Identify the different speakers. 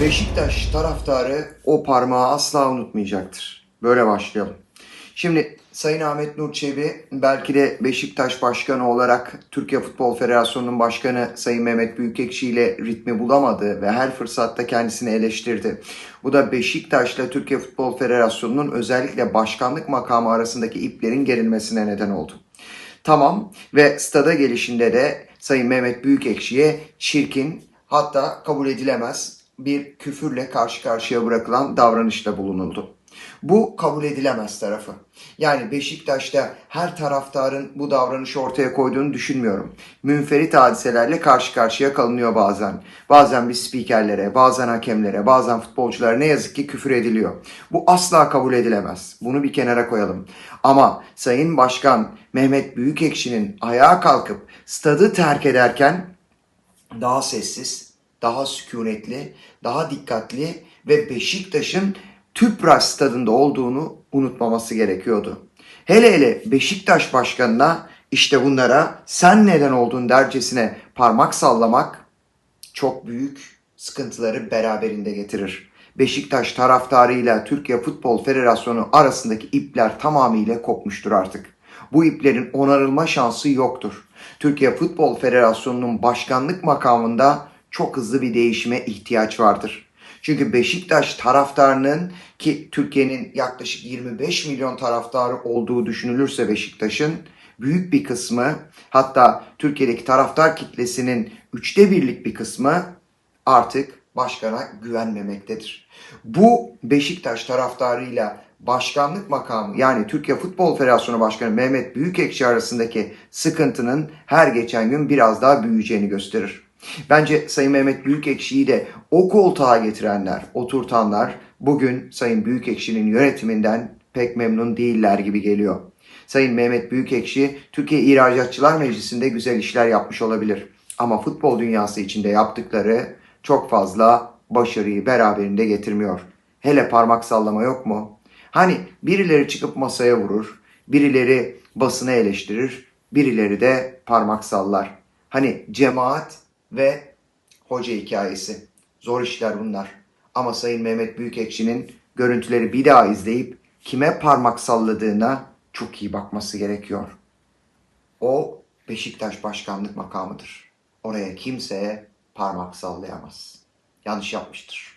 Speaker 1: Beşiktaş taraftarı o parmağı asla unutmayacaktır. Böyle başlayalım. Şimdi Sayın Ahmet Nur Çebi belki de Beşiktaş Başkanı olarak Türkiye Futbol Federasyonu'nun başkanı Sayın Mehmet Büyükekşi ile ritmi bulamadı ve her fırsatta kendisini eleştirdi. Bu da Beşiktaş'la Türkiye Futbol Federasyonu'nun özellikle başkanlık makamı arasındaki iplerin gerilmesine neden oldu. Tamam ve stada gelişinde de Sayın Mehmet Büyükekşi'ye çirkin hatta kabul edilemez bir küfürle karşı karşıya bırakılan davranışta bulunuldu. Bu kabul edilemez tarafı. Yani Beşiktaş'ta her taraftarın bu davranışı ortaya koyduğunu düşünmüyorum. Münferit hadiselerle karşı karşıya kalınıyor bazen. Bazen bir spikerlere, bazen hakemlere, bazen futbolculara ne yazık ki küfür ediliyor. Bu asla kabul edilemez. Bunu bir kenara koyalım. Ama Sayın Başkan Mehmet Büyükekşi'nin ayağa kalkıp stadı terk ederken daha sessiz, daha sükunetli, daha dikkatli ve Beşiktaş'ın Tüpraş stadında olduğunu unutmaması gerekiyordu. Hele hele Beşiktaş başkanına işte bunlara sen neden oldun dercesine parmak sallamak çok büyük sıkıntıları beraberinde getirir. Beşiktaş taraftarıyla Türkiye Futbol Federasyonu arasındaki ipler tamamıyla kopmuştur artık. Bu iplerin onarılma şansı yoktur. Türkiye Futbol Federasyonu'nun başkanlık makamında çok hızlı bir değişime ihtiyaç vardır. Çünkü Beşiktaş taraftarının ki Türkiye'nin yaklaşık 25 milyon taraftarı olduğu düşünülürse Beşiktaş'ın büyük bir kısmı hatta Türkiye'deki taraftar kitlesinin üçte birlik bir kısmı artık başkana güvenmemektedir. Bu Beşiktaş taraftarıyla başkanlık makamı yani Türkiye Futbol Federasyonu Başkanı Mehmet Büyükekşi arasındaki sıkıntının her geçen gün biraz daha büyüyeceğini gösterir. Bence Sayın Mehmet Büyükekşi'yi de o koltuğa getirenler, oturtanlar bugün Sayın Büyükekşi'nin yönetiminden pek memnun değiller gibi geliyor. Sayın Mehmet Büyükekşi Türkiye İhracatçılar Meclisi'nde güzel işler yapmış olabilir. Ama futbol dünyası içinde yaptıkları çok fazla başarıyı beraberinde getirmiyor. Hele parmak sallama yok mu? Hani birileri çıkıp masaya vurur, birileri basını eleştirir, birileri de parmak sallar. Hani cemaat ve hoca hikayesi. Zor işler bunlar. Ama Sayın Mehmet Büyükekşi'nin görüntüleri bir daha izleyip kime parmak salladığına çok iyi bakması gerekiyor. O Beşiktaş başkanlık makamıdır. Oraya kimseye parmak sallayamaz. Yanlış yapmıştır.